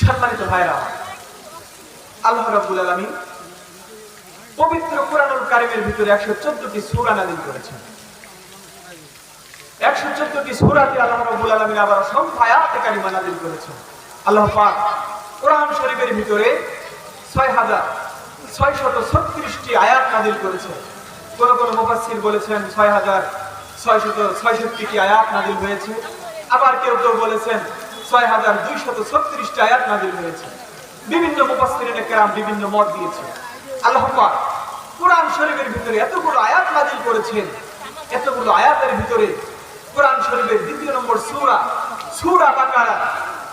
সম্মানিত ভাইরা, আল্লাহ রাব্বুল আলামিন পবিত্র কোরআনুল কারিমের ভিতরে একশো চোদ্দটি সূরা নাযিল করেছেন। একশো চোদ্দটি সূরাতে আল্লাহ রাব্বুল আলামিন আবার অসংখ্য আয়াতে কারিমা নাযিল করেছেন। আল্লাহ পাক কোরআন শরীফের ভিতরে ছয় হাজার ছয় শত ছত্রিশটি আয়াত নাযিল করেছেন। কোন কোন মুফাসসির বলেছেন ছয় হাজার ছয় শত ছয়ষট্টিটি আয়াত নাযিল হয়েছে। আবার কেউ কেউ বলেছেন ছয় হাজার দুইশত ছত্রিশটি আয়াত হয়েছে। বিভিন্ন বিভিন্ন মত দিয়েছে। আল্লাহ কোরআন শরীফের ভিতরে এতগুলো আয়াত করেছেন, এতগুলো আয়াতের ভিতরে কোরআন শরীফের দ্বিতীয় নম্বর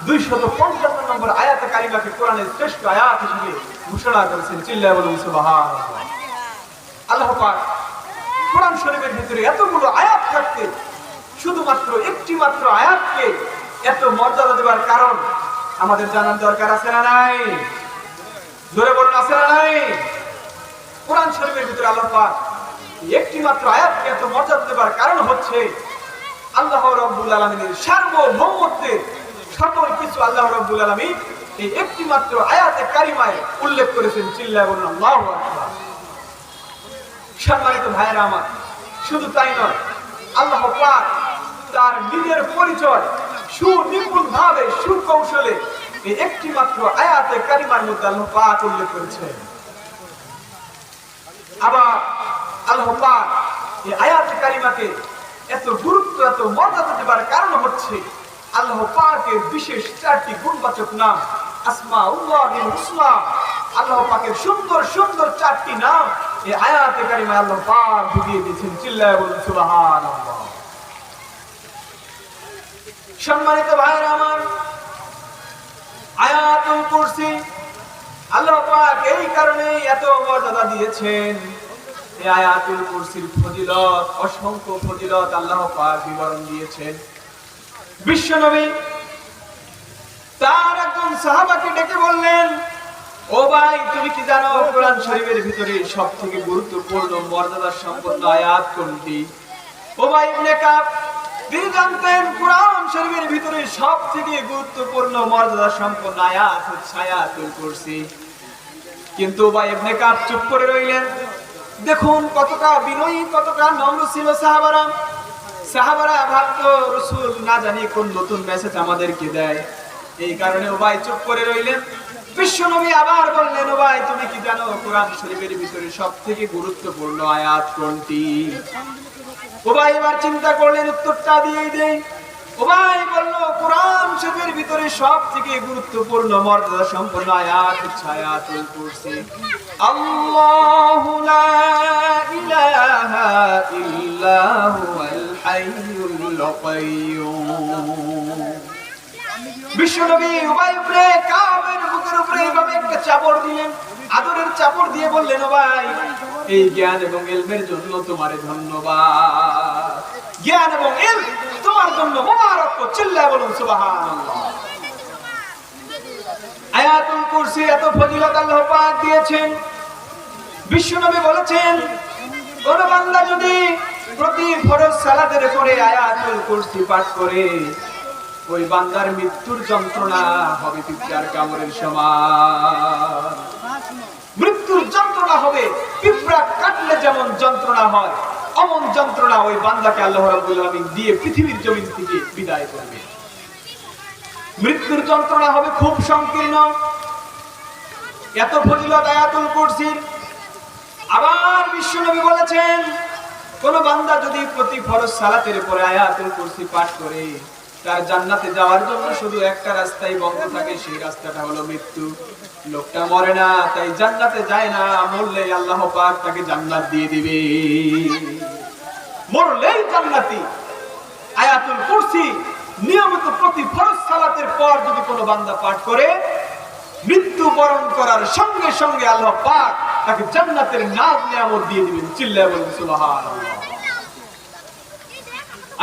দুইশত পঞ্চান্ন নম্বর আয়াত কারিমাকে কোরআনের শ্রেষ্ঠ আয়াত হিসেবে ঘোষণা করেছেন। বলুন, সুবহানাল্লাহ। আল্লাহ কোরআন শরীফের ভিতরে এতগুলো আয়াত থাকতে শুধুমাত্র একটি মাত্র আয়াতকে এত মর্যাদা দেবার কারণ আমাদের জানার দরকার আছে না নাই? জোরে বলুন, আছে না নাই? কোরআন শরীফের ভিতরে আল্লাহ একটি মাত্র আয়াতকে এত মর্যাদা দেবার কারণ হচ্ছে আল্লাহ রব্বুল আলমিনের সার্বভৌমত্বের সকল কিছু আল্লাহ রব্বুল আলমী এই একটি মাত্র আয়াতে কারিমায় উল্লেখ করেছেন, চিল্লায় বলুন, আল্লাহ সম্মানিত ভাইয়েরা আমার, শুধু তাই নয়, আল্লাহ পাক তার নিজের পরিচয় সুনিপুণ ভাবে সুকৌশলে এই একটি মাত্র আয়াতে কারিমার মধ্যে আল্লাহ পাক উল্লেখ করেছেন। আবার আল্লাহ পাক এই আয়াতে কারিমাকে এত গুরুত্ব, এত মর্যাদা দেবার কারণ হচ্ছে আল্লাহ পাকের বিশেষ চারটি গুণবাচক নাম আসমা উল্লাহিল হুসনা। আল্লাহ পাকের সুন্দর সুন্দর চারটি নাম এই আয়াতে কারিমা আল্লাহ পাক ঢুকিয়ে দিয়েছেন। চিল্লায় বলুন সুবহানাল্লাহ। সম্মানিত ভাইরা আমার, আয়াতুল কুরসি, আল্লাহ পাক এই কারণে এত মর্যাদা দিয়েছেন। এই আয়াতুল কুরসির ফজিলত, অসংখ্য ফজিলত আল্লাহ পাক বিবরণ দিয়েছেন। বিশ্বনবী তার একজন সাহাবাকে ডেকে বললেন, ও ভাই, তুমি কি জানো কোরআন শরীফের ভিতরে সব থেকে গুরুত্বপূর্ণ মর্যাদা সম্পন্ন আয়াত কোনটি? ও ভাই, ইবনে কাব তিনি জানতেন কোরআন শরীফের ভিতরে সব থেকে গুরুত্বপূর্ণ মর্যাদা সম্পন্ন আয়াত হচ্ছে আয়াতুল কুরসি। কিন্তু ভাই ইবনে কাব চুপ করে রইলেন। দেখুন কতটা বিনয়ী, কতটা নম্র ছিল সাহাবারা। সাহাবারা ভাবতো, রসুল না জানি কোন নতুন মেসেজ আমাদেরকে দেয়। এই কারণে ও ভাই চুপ করে রইলেন। বিশ্বনবী আবার বললেন ও ভাই তুমি কি জানো কোরআন শরীফের ভিতরে সব থেকে গুরুত্বপূর্ণ আয়াত কোনটি? ও ভাই এবার চিন্তা করলেন, উত্তরটা দিয়ে দেই। ও ভাই বলল, কোরআন শরীফের ভিতরে সব থেকে গুরুত্বপূর্ণ মর্যাদা সম্পন্ন আয়াত হচ্ছে আয়াতুল কুরসি। আল্লাহু লা ইলাহা ইল্লা হুয়াল হাইয়ুল কাইয়্যুম বিশ্বনবী উবাই উপরে কাবের বুকের উপরে এইভাবে একটা চাপড় দিলেন। আদরের চাপড় দিয়ে বললেন ভাই, এই জ্ঞান এবং এলমের জন্য তোমারে ধন্যবাদ। জ্ঞান এবং এল তোমার জন্য মোবারক চিল্লায় বলুন আয়াতুল কুরসি এত ফজিলত আল্লাহ পাক দিয়েছেন। বলেছেন, কোন বান্দা যদি প্রতি ফরজ সালাতের পরে আয়াতুল কুরসি পাঠ করে, ওই বান্দার মৃত্যুর যন্ত্রণা হবে পিঁপড়ার কামড়ের সমান। মৃত্যুর যন্ত্রণা হবে। পিঁপড়া কাটলে যেমন যন্ত্রণা হয়, অমন যন্ত্রণা ওই বান্দাকে আল্লাহ রাব্বুল আলামিন দিয়ে পৃথিবীর জমিন থেকে বিদায় করবে। মৃত্যুর যন্ত্রণা হবে খুব সংকীর্ণ। এত ফজিলত আয়াতুল কুরসির আবার বিশ্বনবী বলেছেন, কোন বান্দা যদি প্রতি ফরজ সালাতের পরে আয়াতুল কুরসি পাঠ করে তার জান্নাতে যাওয়ার জন্য শুধু একটা রাস্তাই বন্ধ থাকে, সেই রাস্তাটা হলো মৃত্যু। লোকটা মরে না, তাই জান্নাতে যায় না মরলে আল্লাহ পাক তাকে জান্নাত দিয়ে দিবে। মরলেই জান্নাতি। আয়াতুল কুরসি, নিয়মিত প্রতি ফরজ সালাতের পর যদি কোনো বান্দা পাঠ করে, মৃত্যু বরণ করার সঙ্গে সঙ্গে আল্লাহ পাক তাকে জান্নাতের নাজ নিয়ামত দিয়ে দিবেন। চিল্লায় বলুন, সুবহানাল্লাহ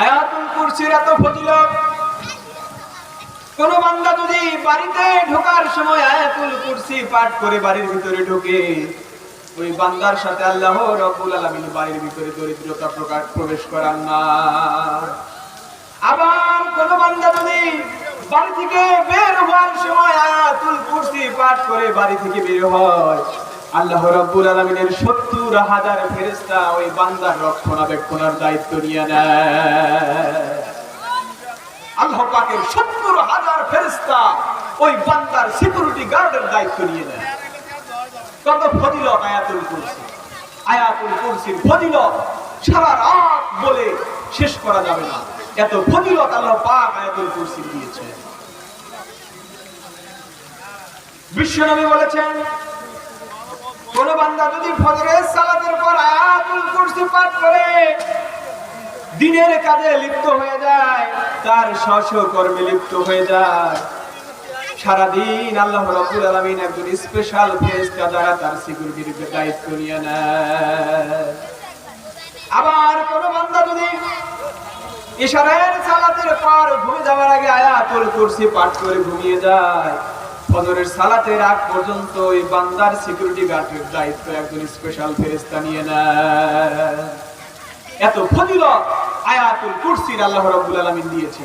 আয়াতুল কুরসির এত ফজিলত। কোন বান্দা যদি বাড়িতে ঢোকার সময় আয়াতুল কুরসি পাঠ করে বাড়ির ভিতরে ঢোকে, ওই বান্দার সাথে আল্লাহ রব্বুল আলামিন বাড়ির ভিতরে দরিদ্রতা প্রকাশ, প্রবেশ করান না। আবার কোন বান্দা যদি বাড়ি থেকে বের হওয়ার সময় আয়াত বাড়ি থেকে বের হয় আল্লাহ রাব্বুল আলামিনের সত্তর হাজার ওই বান্দার রক্ষণাবেক্ষণের দায়িত্ব নিয়ে নেয়। আল্লাহ পাকের সত্তর হাজার ওই বান্দার সিকিউরিটি গার্ডের দায়িত্ব নিয়ে নেয়। কত ফজিলত আয়াতুল কুরসি। আয়াতুল কুরসির ফজিলত সারা রাত বলে শেষ করা যাবে না। এত ফজিলত আল্লাহ পাক আয়াতুল কুরসি দিয়েছে বিশ্বনবী বলেছেন কোন বান্দা যদি ফজরের সালাতের পর আয়াতুল কুরসি পাঠ করে, দিনের কাজে লিপ্ত হয়ে যায়, তার স্ব কর্মে লিপ্ত হয়ে যায়। সারাদিন আল্লাহ রাব্বুল আলামিন একজন স্পেশাল ফেরেশতা দ্বারা তার সিকিউরিটির দায়িত্ব নিয়ে নেয়। আবার কোন বান্দা যদি ইশারের সালাতের পর ঘুমিয়ে যাওয়ার আগে আয়াতুল কুরসি পাঠ করে ঘুমিয়ে যায় ফজরের সালাতের আগ পর্যন্ত ওই বান্দার সিকিউরিটি গার্ডের দায়িত্ব একজন স্পেশাল ফেরেশতা নিয়ে নেয়। এত ফজিলত আয়াতুল কুরসির আল্লাহ রাব্বুল আলামিন দিয়েছে।